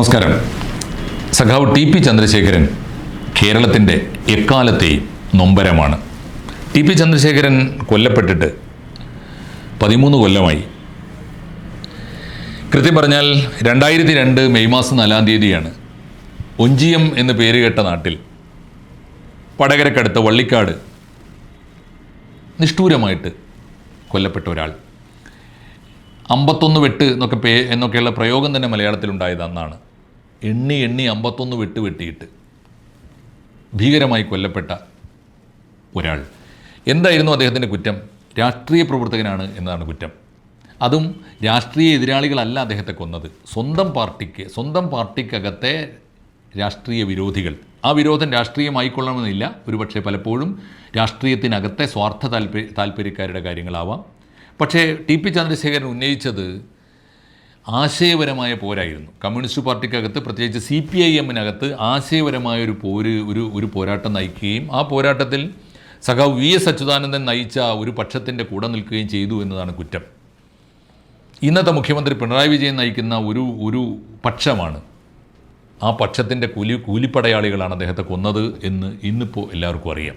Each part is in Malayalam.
നമസ്കാരം. സഖാവ് ടി പി ചന്ദ്രശേഖരൻ കേരളത്തിന്റെ എക്കാലത്തെയും നൊമ്പരമാണ്. ടി പി ചന്ദ്രശേഖരൻ കൊല്ലപ്പെട്ടിട്ട് പതിമൂന്ന് കൊല്ലമായി. കൃത്യം പറഞ്ഞാൽ രണ്ടായിരത്തി രണ്ട് മെയ് മാസം നാലാം തീയതിയാണ് ഒഞ്ചിയം എന്ന് പേരുകേട്ട നാട്ടിൽ വടകരക്കടുത്ത് വള്ളിക്കാട് നിഷ്ഠൂരമായിട്ട് കൊല്ലപ്പെട്ട ഒരാൾ. അമ്പത്തൊന്ന് വെട്ട് എന്നൊക്കെ പേ എന്നൊക്കെയുള്ള പ്രയോഗം തന്നെ മലയാളത്തിലുണ്ടായത് അന്നാണ്. എണ്ണി എണ്ണി അമ്പത്തൊന്ന് വെട്ട് വെട്ടിയിട്ട് ഭീകരമായി കൊല്ലപ്പെട്ട ഒരാൾ. എന്തായിരുന്നു അദ്ദേഹത്തിന്റെ കുറ്റം? രാഷ്ട്രീയ പ്രവർത്തകനാണ് എന്നതാണ് കുറ്റം. അതും രാഷ്ട്രീയ എതിരാളികളല്ല അദ്ദേഹത്തെ കൊന്നത്. സ്വന്തം പാർട്ടിക്ക് സ്വന്തം പാർട്ടിക്കകത്തെ രാഷ്ട്രീയ വിരോധികൾ. ആ വിരോധം രാഷ്ട്രീയമായിക്കൊള്ളണമെന്നില്ല. ഒരുപക്ഷെ പലപ്പോഴും രാഷ്ട്രീയത്തിനകത്തെ സ്വാർത്ഥ താല്പര്യ താല്പര്യക്കാരുടെ കാര്യങ്ങളാവാം. പക്ഷേ ടി പി ചന്ദ്രശേഖരൻ ഉന്നയിച്ചത് ആശയപരമായ പോരായിരുന്നു. കമ്മ്യൂണിസ്റ്റ് പാർട്ടിക്കകത്ത് പ്രത്യേകിച്ച് സി പി ഐ എമ്മിനകത്ത് ആശയപരമായ ഒരു പോര് ഒരു ഒരു പോരാട്ടം നയിക്കുകയും ആ പോരാട്ടത്തിൽ സഖാവ് വി എസ് അച്യുതാനന്ദൻ നയിച്ച ഒരു പക്ഷത്തിന്റെ കൂടെ നിൽക്കുകയും ചെയ്തു എന്നതാണ് കുറ്റം. ഇന്നത്തെ മുഖ്യമന്ത്രി പിണറായി വിജയൻ നയിക്കുന്ന ഒരു ഒരു പക്ഷമാണ് ആ പക്ഷത്തിന്റെ കൂലി കൂലിപ്പടയാളികളാണ് അദ്ദേഹത്തെ കൊന്നത് എന്ന് ഇന്നിപ്പോൾ എല്ലാവർക്കും അറിയാം.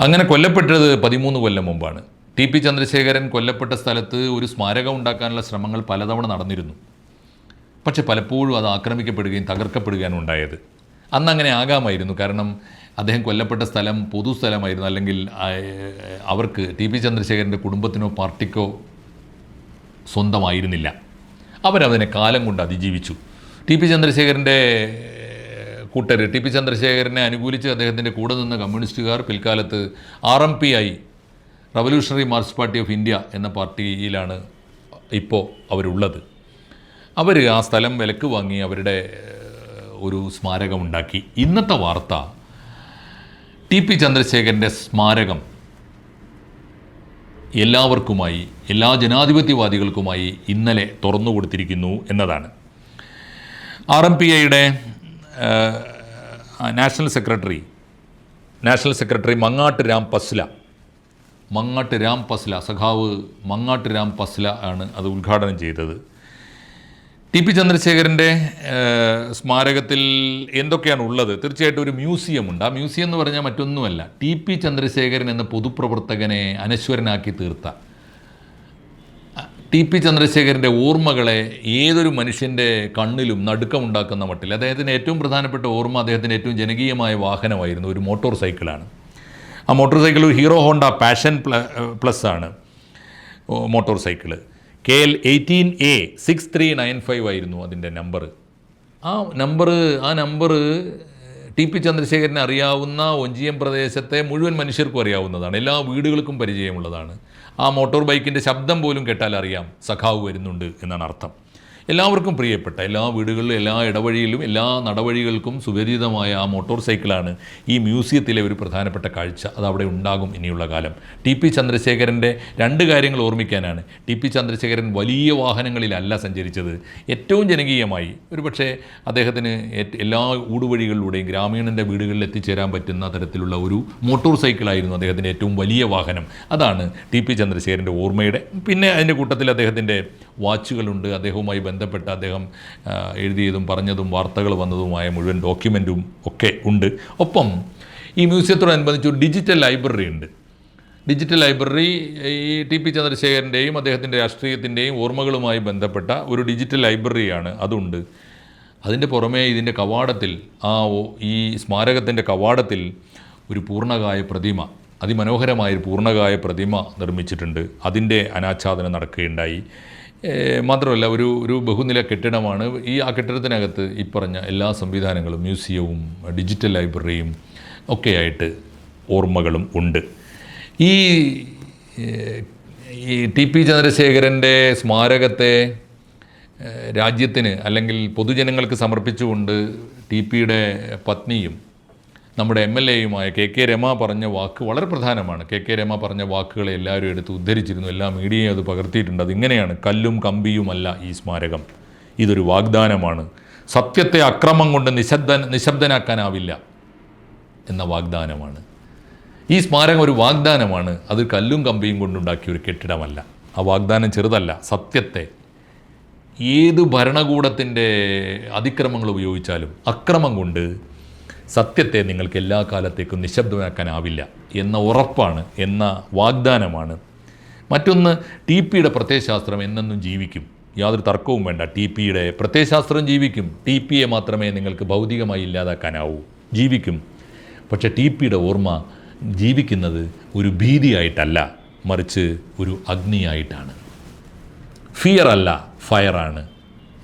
അങ്ങനെ കൊല്ലപ്പെട്ടത് പതിമൂന്ന് കൊല്ലം മുമ്പാണ്. ടി പി ചന്ദ്രശേഖരൻ കൊല്ലപ്പെട്ട സ്ഥലത്ത് ഒരു സ്മാരകം ഉണ്ടാക്കാനുള്ള ശ്രമങ്ങൾ പലതവണ നടന്നിരുന്നു. പക്ഷെ പലപ്പോഴും അത് ആക്രമിക്കപ്പെടുകയും തകർക്കപ്പെടുകയാണ് ഉണ്ടായത്. അന്ന് അങ്ങനെ ആകാമായിരുന്നു. കാരണം അദ്ദേഹം കൊല്ലപ്പെട്ട സ്ഥലം പൊതു സ്ഥലമായിരുന്നു. അല്ലെങ്കിൽ അവർക്ക് ടി പി ചന്ദ്രശേഖരന്റെ കുടുംബത്തിനോ പാർട്ടിക്കോ സ്വന്തമായിരുന്നില്ല. അവരതിനെ കാലം കൊണ്ട് അതിജീവിച്ചു. ടി പി ചന്ദ്രശേഖരന്റെ കൂട്ടർ ടി പി ചന്ദ്രശേഖരനെ അനുകൂലിച്ച് അദ്ദേഹത്തിന്റെ കൂടെ നിന്ന കമ്മ്യൂണിസ്റ്റുകാർ പിൽക്കാലത്ത് ആർ എം പി ആയി revolutionary Marx party of India എന്ന പാർട്ടിയിലാണ് ഇപ്പോൾ അവരുള്ളത്. അവർ ആ സ്ഥലം വിലക്ക് വാങ്ങി അവരുടെ ഒരു സ്മാരകമുണ്ടാക്കി ഇന്നത്തെ വാർത്ത ടി പി ചന്ദ്രശേഖരന്റെ സ്മാരകം എല്ലാവർക്കുമായി എല്ലാ ജനാധിപത്യവാദികൾക്കുമായി ഇന്നലെ തുറന്നു കൊടുത്തിരിക്കുന്നു എന്നതാണ്. ആർ എം പി ഐയുടെ national secretary national secretary Mangat Ram Pasla Mangat Ram Pasla സഖാവ് മങ്ങാട്ട് രാം പസ്ല ആണ് അത് ഉദ്ഘാടനം ചെയ്തത്. ടി പി ചന്ദ്രശേഖരന്റെ സ്മാരകത്തിൽ എന്തൊക്കെയാണ് ഉള്ളത്? തീർച്ചയായിട്ടും ഒരു മ്യൂസിയം ഉണ്ട്. ആ മ്യൂസിയം എന്ന് പറഞ്ഞാൽ മറ്റൊന്നുമല്ല. ടി പി ചന്ദ്രശേഖരൻ എന്ന പൊതുപ്രവർത്തകനെ അനശ്വരനാക്കി തീർത്ത. ടി പി ചന്ദ്രശേഖരന്റെ ഓർമ്മകളെ ഏതൊരു മനുഷ്യന്റെ കണ്ണിലും നടുക്കമുണ്ടാക്കുന്ന മട്ടിൽ അദ്ദേഹത്തിന്റെ ഏറ്റവും പ്രധാനപ്പെട്ട ഓർമ്മ അദ്ദേഹത്തിന്റെ ഏറ്റവും ജനകീയമായ വാഹനമായിരുന്നു ഒരു മോട്ടോർ സൈക്കിളാണ്. ആ motorcycle Hero Honda Passion plus ആണ്. Motorcycle K L eighteen A six three nine five ആയിരുന്നു അതിന്റെ നമ്പർ. ആ നമ്പർ ആ നമ്പർ ടി പി ചന്ദ്രശേഖരനെ അറിയാവുന്ന ഒഞ്ചിയം പ്രദേശത്തെ മുഴുവൻ മനുഷ്യർക്കും അറിയാവുന്നതാണ്. എല്ലാ വീടുകൾക്കും പരിചയമുള്ളതാണ്. ആ മോട്ടോർ ബൈക്കിന്റെ ശബ്ദം പോലും കേട്ടാൽ അറിയാം സഖാവ് വരുന്നുണ്ട് എന്നാണ് അർത്ഥം. എല്ലാവർക്കും പ്രിയപ്പെട്ട എല്ലാ വീടുകളിലും എല്ലാ ഇടവഴിയിലും എല്ലാ നടവഴികൾക്കും സുപരിചിതമായ ആ മോട്ടോർ സൈക്കിളാണ് ഈ മ്യൂസിയത്തിലെ ഒരു പ്രധാനപ്പെട്ട കാഴ്ച. അത് അവിടെ ഉണ്ടാകും ഇനിയുള്ള കാലം. ടി പി ചന്ദ്രശേഖരന്റെ രണ്ട് കാര്യങ്ങൾ ഓർമ്മിക്കാനാണ്. ടി പി ചന്ദ്രശേഖരൻ വലിയ വാഹനങ്ങളിലല്ല സഞ്ചരിച്ചത്. ഏറ്റവും ജനകീയമായി ഒരുപക്ഷെ അദ്ദേഹത്തിന് എല്ലാ ഊടുവഴികളിലൂടെയും ഗ്രാമീണന്റെ വീടുകളിൽ എത്തിച്ചേരാൻ പറ്റുന്ന തരത്തിലുള്ള ഒരു മോട്ടോർ സൈക്കിളായിരുന്നു അദ്ദേഹത്തിന്റെ ഏറ്റവും വലിയ വാഹനം. അതാണ് ടി പി ചന്ദ്രശേഖരന്റെ ഓർമ്മയുടെ. പിന്നെ അതിന്റെ കൂട്ടത്തിൽ അദ്ദേഹത്തിന്റെ വാച്ചുകളുണ്ട്. അദ്ദേഹവുമായി ബന്ധപ്പെട്ട് അദ്ദേഹം എഴുതിയതും പറഞ്ഞതും വാർത്തകൾ വന്നതുമായ മുഴുവൻ ഡോക്യുമെന്റും ഒക്കെ ഉണ്ട്. ഒപ്പം ഈ മ്യൂസിയത്തോടനുബന്ധിച്ച് ഒരു ഡിജിറ്റൽ ലൈബ്രറി ഉണ്ട്. ഡിജിറ്റൽ ലൈബ്രറി ഈ ടി പി ചന്ദ്രശേഖരന്റെയും അദ്ദേഹത്തിന്റെ രാഷ്ട്രീയത്തിന്റെയും ഓർമ്മകളുമായി ബന്ധപ്പെട്ട ഒരു ഡിജിറ്റൽ ലൈബ്രറിയാണ് അതുണ്ട്. അതിന്റെ പുറമേ ഇതിന്റെ കവാടത്തിൽ ആ ഈ സ്മാരകത്തിന്റെ കവാടത്തിൽ ഒരു പൂർണകായ പ്രതിമ അതിമനോഹരമായ ഒരു പൂർണകായ പ്രതിമ നിർമ്മിച്ചിട്ടുണ്ട്. അതിന്റെ അനാച്ഛാദനം നടക്കുകയുണ്ടായി. മാത്രമല്ല ഒരു ഒരു ബഹുനില കെട്ടിടമാണ് ഈ ആ കെട്ടിടത്തിനകത്ത് ഈ പറഞ്ഞ എല്ലാ സംവിധാനങ്ങളും മ്യൂസിയവും ഡിജിറ്റൽ ലൈബ്രറിയും ഒക്കെയായിട്ട് ഓർമ്മകളും ഉണ്ട്. ഈ ഈ ടി പി ചന്ദ്രശേഖരന്റെ സ്മാരകത്തെ രാജ്യത്തിന് അല്ലെങ്കിൽ പൊതുജനങ്ങൾക്ക് സമർപ്പിച്ചുകൊണ്ട് ടി പിയുടെ പത്നിയും നമ്മുടെ എം എൽ എയുമായ കെ കെ രമ പറഞ്ഞ വാക്ക് വളരെ പ്രധാനമാണ്. കെ കെ രമ പറഞ്ഞ വാക്കുകളെ എല്ലാവരും എടുത്ത് ഉദ്ധരിച്ചിരുന്നു. എല്ലാ മീഡിയയും അത് പകർത്തിയിട്ടുണ്ട്. അതിങ്ങനെയാണ് കല്ലും കമ്പിയുമല്ല ഈ സ്മാരകം. ഇതൊരു വാഗ്ദാനമാണ്. സത്യത്തെ അക്രമം കൊണ്ട് നിശബ്ദ നിശബ്ദനാക്കാനാവില്ല എന്ന വാഗ്ദാനമാണ്. ഈ സ്മാരകം ഒരു വാഗ്ദാനമാണ്. അത് കല്ലും കമ്പിയും കൊണ്ടുണ്ടാക്കിയ ഒരു കെട്ടിടമല്ല. ആ വാഗ്ദാനം ചെറുതല്ല. സത്യത്തെ ഏത് ഭരണകൂടത്തിന്റെ അതിക്രമങ്ങൾ ഉപയോഗിച്ചാലും അക്രമം കൊണ്ട് സത്യത്തെ നിങ്ങൾക്ക് എല്ലാ കാലത്തേക്കും നിശബ്ദമാക്കാനാവില്ല എന്ന ഉറപ്പാണ് എന്ന വാഗ്ദാനമാണ്. മറ്റൊന്ന് ടി പിയുടെ പ്രത്യയശാസ്ത്രം എന്നെന്നും ജീവിക്കും. യാതൊരു തർക്കവും വേണ്ട ടി പിയുടെ പ്രത്യയശാസ്ത്രം ജീവിക്കും. ടി പിയെ മാത്രമേ നിങ്ങൾക്ക് ഭൗതികമായി ഇല്ലാതാക്കാനാവൂ ജീവിക്കും. പക്ഷേ ടി പിയുടെ ഓർമ്മ ജീവിക്കുന്നത് ഒരു ഭീതിയായിട്ടല്ല മറിച്ച് ഒരു അഗ്നിയായിട്ടാണ്. ഫിയർ അല്ല ഫയറാണ്.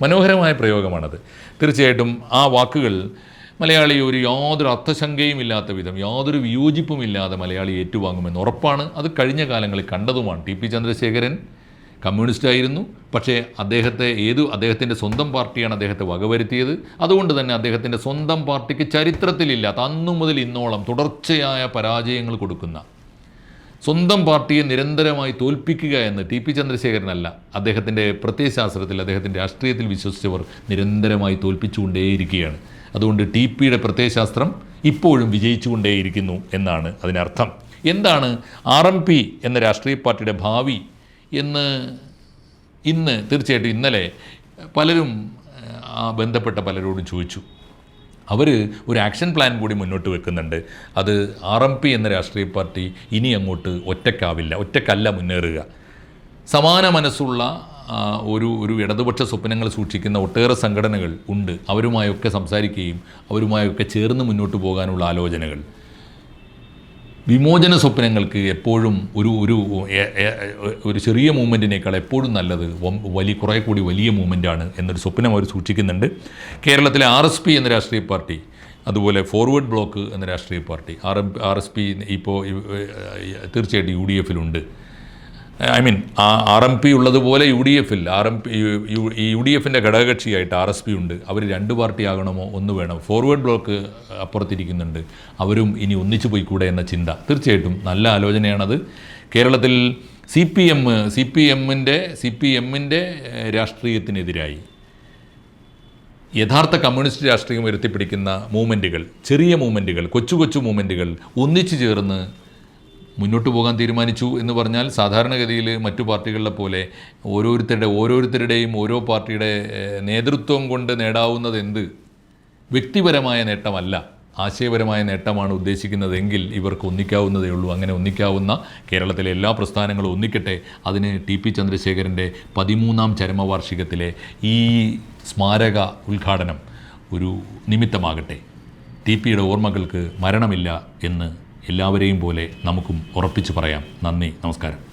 മനോഹരമായ പ്രയോഗമാണത്. തീർച്ചയായിട്ടും ആ വാക്കുകൾ മലയാളി ഒരു യാതൊരു അർത്ഥശങ്കയും ഇല്ലാത്ത വിധം യാതൊരു വിയോജിപ്പും ഇല്ലാതെ മലയാളി ഏറ്റുവാങ്ങുമെന്ന് ഉറപ്പാണ്. അത് കഴിഞ്ഞ കാലങ്ങളിൽ കണ്ടതുമാണ്. ടി പി ചന്ദ്രശേഖരൻ കമ്മ്യൂണിസ്റ്റായിരുന്നു. പക്ഷേ അദ്ദേഹത്തെ ഏതു അദ്ദേഹത്തിന്റെ സ്വന്തം പാർട്ടിയാണ് അദ്ദേഹത്തെ വകവരുത്തിയത്. അതുകൊണ്ട് തന്നെ അദ്ദേഹത്തിന്റെ സ്വന്തം പാർട്ടിക്ക് ചരിത്രത്തിലില്ലാത്ത അന്നു മുതൽ ഇന്നോളം തുടർച്ചയായ പരാജയങ്ങൾ കൊടുക്കുന്ന സ്വന്തം പാർട്ടിയെ നിരന്തരമായി തോൽപ്പിക്കുക എന്ന് ടി പി ചന്ദ്രശേഖരനല്ല അദ്ദേഹത്തിന്റെ പ്രത്യയശാസ്ത്രത്തിൽ അദ്ദേഹത്തിന്റെ രാഷ്ട്രീയത്തിൽ വിശ്വസിച്ചവർ നിരന്തരമായി തോൽപ്പിച്ചുകൊണ്ടേയിരിക്കുകയാണ്. അതുകൊണ്ട് ടി പിയുടെ പ്രത്യയശാസ്ത്രം ഇപ്പോഴും വിജയിച്ചുകൊണ്ടേയിരിക്കുന്നു എന്നാണ് അതിനർത്ഥം. എന്താണ് ആർ എം പി എന്ന രാഷ്ട്രീയ പാർട്ടിയുടെ ഭാവി എന്ന് ഇന്ന് തീർച്ചയായിട്ടും ഇന്നലെ പലരും ബന്ധപ്പെട്ട പലരോടും ചോദിച്ചു. അവർ ഒരു ആക്ഷൻ പ്ലാൻ കൂടി മുന്നോട്ട് വെക്കുന്നുണ്ട്. അത് ആർ എം പി എന്ന രാഷ്ട്രീയ പാർട്ടി ഇനി അങ്ങോട്ട് ഒറ്റക്കാവില്ല ഒറ്റക്കല്ല മുന്നേറുക. സമാന മനസ്സുള്ള ഒരു ഒരു ഇടതുപക്ഷ സ്വപ്നങ്ങൾ സൂക്ഷിക്കുന്ന ഒട്ടേറെ സംഘടനകൾ ഉണ്ട്. അവരുമായൊക്കെ സംസാരിക്കുകയും അവരുമായൊക്കെ ചേർന്ന് മുന്നോട്ട് പോകാനുള്ള ആലോചനകൾ. വിമോചന സ്വപ്നങ്ങൾക്ക് എപ്പോഴും ഒരു ഒരു ഒരു ചെറിയ മൂവ്മെന്റിനേക്കാൾ എപ്പോഴും നല്ലത് വലിയ കുറേ കൂടി വലിയ മൂവ്മെന്റാണ് എന്നൊരു സ്വപ്നം അവർ സൂക്ഷിക്കുന്നുണ്ട്. കേരളത്തിലെ ആർ എസ് പി എന്ന രാഷ്ട്രീയ പാർട്ടി അതുപോലെ ഫോർവേഡ് ബ്ലോക്ക് എന്ന രാഷ്ട്രീയ party R R S P ഇപ്പോൾ തീർച്ചയായിട്ടും U D എഫിലുണ്ട്. I mean R M P ഉള്ളതുപോലെ യു ഡി എഫിൽ R M P U D എഫിന്റെ ഘടകകക്ഷിയായിട്ട് ആർ എസ് പി ഉണ്ട്. അവർ രണ്ട് പാർട്ടി ആകണമോ ഒന്ന് വേണം. ഫോർവേഡ് ബ്ലോക്ക് അപ്പുറത്തിരിക്കുന്നുണ്ട്. അവരും ഇനി ഒന്നിച്ചു പോയിക്കൂടെ എന്ന ചിന്ത. തീർച്ചയായിട്ടും നല്ല ആലോചനയാണത്. കേരളത്തിൽ C P M C P എമ്മിന്റെ സി പി എമ്മിന്റെ രാഷ്ട്രീയത്തിനെതിരായി യഥാർത്ഥ കമ്മ്യൂണിസ്റ്റ് രാഷ്ട്രീയം ഉയർത്തിപ്പിടിക്കുന്ന മൂവ്മെന്റുകൾ ചെറിയ മൂവ്മെന്റുകൾ കൊച്ചു കൊച്ചു മൂവ്മെന്റുകൾ ഒന്നിച്ചു ചേർന്ന് മുന്നോട്ട് പോകാൻ തീരുമാനിച്ചു എന്ന് പറഞ്ഞാൽ സാധാരണഗതിയിൽ മറ്റു പാർട്ടികളിലെ പോലെ ഓരോരുത്തരുടെ ഓരോരുത്തരുടെയും ഓരോ പാർട്ടിയുടെ നേതൃത്വം കൊണ്ട് നേടാവുന്നത് എന്ത്? വ്യക്തിപരമായ നേട്ടമല്ല ആശയപരമായ നേട്ടമാണ് ഉദ്ദേശിക്കുന്നതെങ്കിൽ ഇവർക്ക് ഒന്നിക്കാവുന്നതേ ഉള്ളൂ. അങ്ങനെ ഒന്നിക്കാവുന്ന കേരളത്തിലെ എല്ലാ പ്രസ്ഥാനങ്ങളും ഒന്നിക്കട്ടെ. അതിന് ടി പി ചന്ദ്രശേഖരന്റെ പതിമൂന്നാം ചരമവാർഷികത്തിലെ ഈ സ്മാരക ഉദ്ഘാടനം ഒരു നിമിത്തമാകട്ടെ. ടി പിയുടെ ഓർമ്മകൾക്ക് മരണമില്ല എന്ന് എല്ലാവരെയും പോലെ നമുക്കും ഉറപ്പിച്ചു പറയാം. നന്ദി നമസ്കാരം.